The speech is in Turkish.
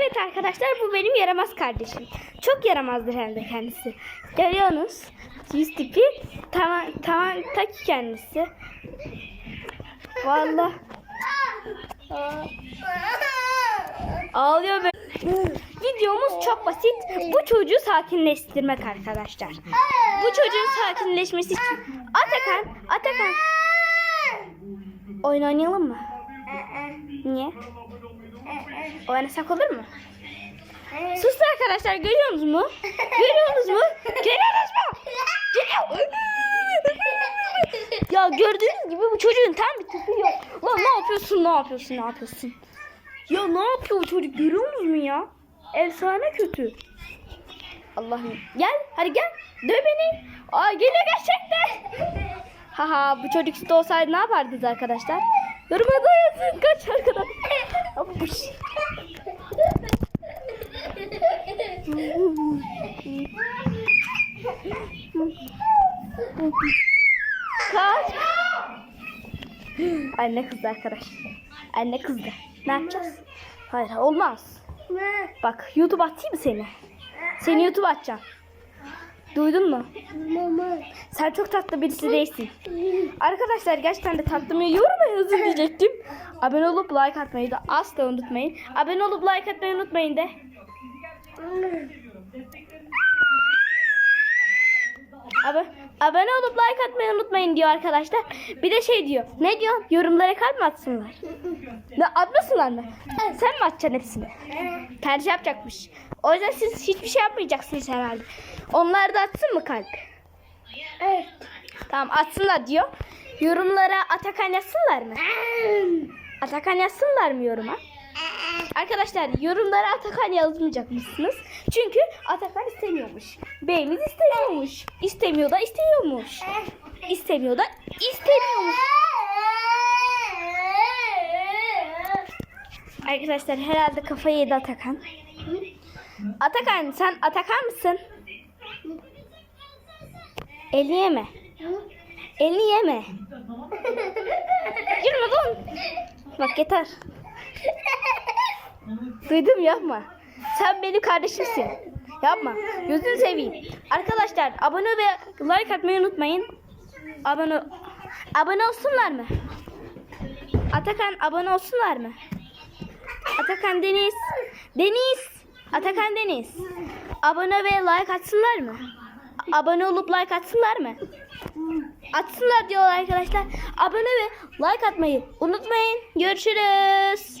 Evet arkadaşlar bu benim yaramaz kardeşim. Çok yaramazdır hem de kendisi. Görüyorsunuz. Yüz tipi tamam tamam ta ki kendisi. Vallahi Aa, ağlıyor böyle. Videomuz çok basit. Bu çocuğu sakinleştirmek arkadaşlar. Bu çocuğun sakinleşmesi için Atakan, Atakan oyun oynayalım mı? Niye? Oynasak olur mu? Sustu arkadaşlar görüyorsunuz mu? Görüyorsunuz mu? Görüyorsunuz mu? Görüyor. ya gördüğünüz gibi bu çocuğun tam bir tipi yok. Lan ne yapıyorsun ne yapıyorsun ne yapıyorsun? Ya ne yapıyor bu çocuk görüyor musunuz mu ya? Efsane kötü. Allah'ım. Gel hadi gel. Döv beni. Aa geliyor gerçekten. Haha bu çocuk işte olsaydı ne yapardınız arkadaşlar? Yorumlarda yazın kaç arkadaşlar. Kaç. Anne kızdı arkadaş. Anne kızdı. Ne yapacağız? Hayır olmaz. Bak YouTube atayım mı seni? Seni YouTube atacağım. Duydun mu? Sen çok tatlı birisi değilsin. Arkadaşlar gerçekten de tatlımı yoruma yazın diyecektim. Abone olup like atmayı da asla unutmayın. Abone olup like atmayı unutmayın de. Abi, abone olup like atmayı unutmayın diyor arkadaşlar. Bir de şey diyor. Ne diyor? Yorumlara kalp mi atsınlar? Ne atmasınlar mı? Sen mi atacaksın hepsini? Tercih yapacakmış. O yüzden siz hiçbir şey yapmayacaksınız herhalde. Onlar da atsın mı kalp? Evet. Tamam atsınlar diyor. Yorumlara Atakan yazsınlar mı? Atakan yazsınlar mı yoruma? Arkadaşlar yorumlara Atakan yazmayacakmışsınız. Çünkü Atakan istemiyormuş. Beyimiz istemiyormuş. İstemiyor da istemiyormuş. İstemiyor da istemiyormuş. Arkadaşlar herhalde kafayı yedi Atakan. Atakan sen Atakan mısın? Elini yeme. Elini yeme. Yürüme lan. Bak yeter. Duydum yapma. Sen benim kardeşimsin. Yapma. Gözünü seveyim. Arkadaşlar abone ve like atmayı unutmayın. Abone abone olsunlar mı? Atakan abone olsunlar mı? Atakan Deniz. Deniz. Atakan Deniz. Abone ve like atsınlar mı? Abone olup like atsınlar mı? Atsınlar diyorlar arkadaşlar. Abone ve like atmayı unutmayın. Görüşürüz.